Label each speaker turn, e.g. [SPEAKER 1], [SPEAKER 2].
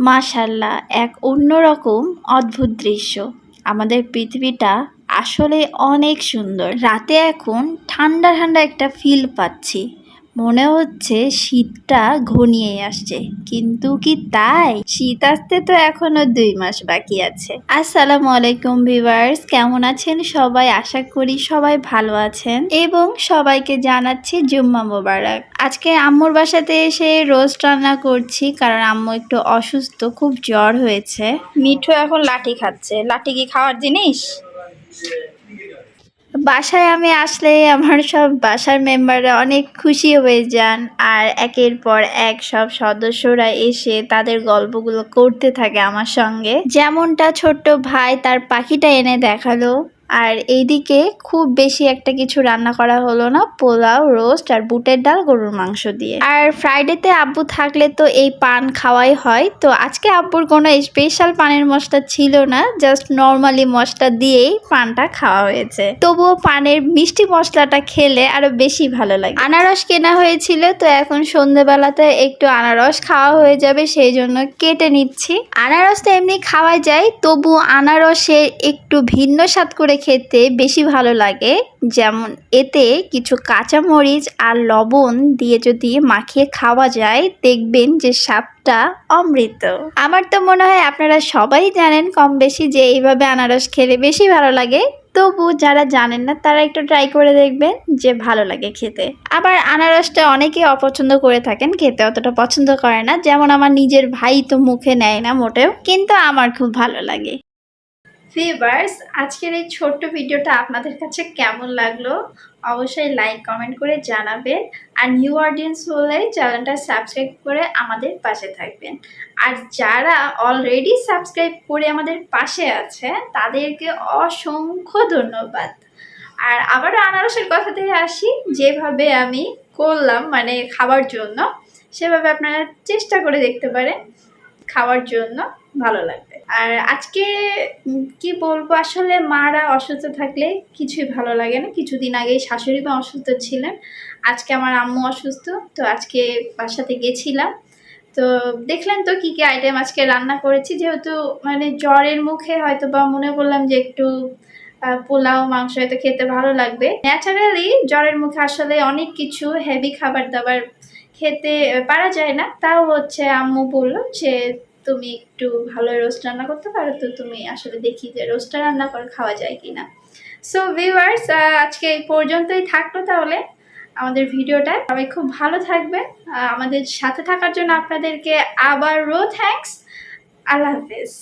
[SPEAKER 1] মাশাল্লাহ, এক অন্যরকম অদ্ভুত দৃশ্য। আমাদের পৃথিবীটা আসলে অনেক সুন্দর। রাতে এখন ঠান্ডা ঠান্ডা একটা ফিল পাচ্ছি। মনে হচ্ছে শীতটা ঘনিয়ে আসছে। কিন্তু কি তাই? শীত আসতে তো এখনও দুই মাস বাকি আছে। আসসালামু আলাইকুম ভিউয়ার্স, কেমন আছেন সবাই? আশা করি সবাই ভালো আছেন এবং সবাইকে জানাচ্ছি জুম্মা মোবারক। আজকে আম্মুর বাসাতে এসে রোস্ট রান্না করছি কারণ আম্মু একটু অসুস্থ, খুব জ্বর হয়েছে। মিঠু এখন লাঠি খাচ্ছে। লাঠি কি খাওয়ার জিনিস? বাসায় আমি আসলে আমার সব বাসার মেম্বাররা অনেক খুশি হয়ে যান। আর একের পর এক সব সদস্যরা এসে তাদের গল্পগুলো করতে থাকে আমার সঙ্গে। যেমনটা ছোট্ট ভাই তার পাখিটা এনে দেখাল। আর এইদিকে খুব বেশি একটা কিছু রান্না করা হলো না, পোলাও, রোস্ট আর বুটের ডাল, গরুর মাংস দিয়ে। আর ফ্রাইডেতে আব্বু থাকলে তো এই পান খাওয়াই হয়। তো আজকে আব্বুর কোনো স্পেশাল পানের মশলা ছিল না জাস্ট নর্মালি মশলা দিয়েই পানটা খাওয়া হয়েছে। তবুও পানের মিষ্টি মশলাটা খেলে আরও বেশি ভালো লাগে। আনারস কেনা হয়েছিল, তো এখন সন্ধেবেলাতে একটু আনারস খাওয়া হয়ে যাবে, সেই জন্য কেটে নিচ্ছি। আনারস তো এমনি খাওয়া যায় তবু আনারসের একটু ভিন্ন স্বাদ করে খেতে বেশি ভালো লাগে। যেমন এতে কিছু কাঁচামরিচ আর লবণ দিয়ে যদি মাখিয়ে খাওয়া যায়, দেখবেন যে স্বাদটা অমৃত। আমার তো মনে হয় আপনারা সবাই জানেন কম বেশি যে এইভাবে আনারস খেলে বেশি ভালো লাগে। তবু যারা জানেন না, তারা একটু ট্রাই করে দেখবেন যে ভালো লাগে খেতে। আবার আনারসটা অনেকে অপছন্দ করে থাকেন, খেতে অতটা পছন্দ করে না। যেমন আমার নিজের ভাই তো মুখে নেয় না মোটেও, কিন্তু আমার খুব ভালো লাগে। ভিভার্স আজকের এই ছোট্ট ভিডিওটা আপনাদের কাছে কেমন লাগল অবশ্যই লাইক, কমেন্ট করে জানাবেন আর নিউ অডিয়েন্স হলে চ্যানেলটা সাবস্ক্রাইব করে আমাদের পাশে থাকবেন। আর যারা অলরেডি সাবস্ক্রাইব করে আমাদের পাশে আছে তাদেরকে অসংখ্য ধন্যবাদ। আর আবারও আনারসের কথাতেই আসি, যেভাবে আমি করলাম মানে খাওয়ার জন্য, সেভাবে আপনারা চেষ্টা করে দেখতে পারেন খাওয়ার জন্য। ভালো লাগবে। আর আজকে কি বলব, আসলে মারা অসুস্থ থাকলে কিছুই ভালো লাগে না। কিছুদিন আগেই শাশুড়ি মা অসুস্থ ছিলেন। আজকে আমার আম্মু অসুস্থ, তো আজকে বাসাতে গেছিলাম। তো দেখলেন তো কি কি আইটেম আজকে রান্না করেছি। যেহেতু মানে জ্বরের মুখে হয়তো বা মনে করলাম যে একটু পোলাও, মাংস হয়তো খেতে ভালো লাগবে। ন্যাচারালি জ্বরের মুখে আসলে অনেক কিছু হেভি খাবার দাবার খেতে পারা যায় না। তাও হচ্ছে আম্মু বলল যে তুমি একটু ভালো রোস্ট রান্না করতে পারো? তো তুমি আসলে দেখি যে রোস্টটা রান্না করে খাওয়া যায় কি না সো ভিউয়ার্স আজকে এই পর্যন্তই থাকল তাহলে আমাদের ভিডিওটা। সবাই খুব ভালো থাকবে আমাদের সাথে থাকার জন্য আপনাদেরকে আবারও থ্যাংকস আল্লাহ হাফেজ।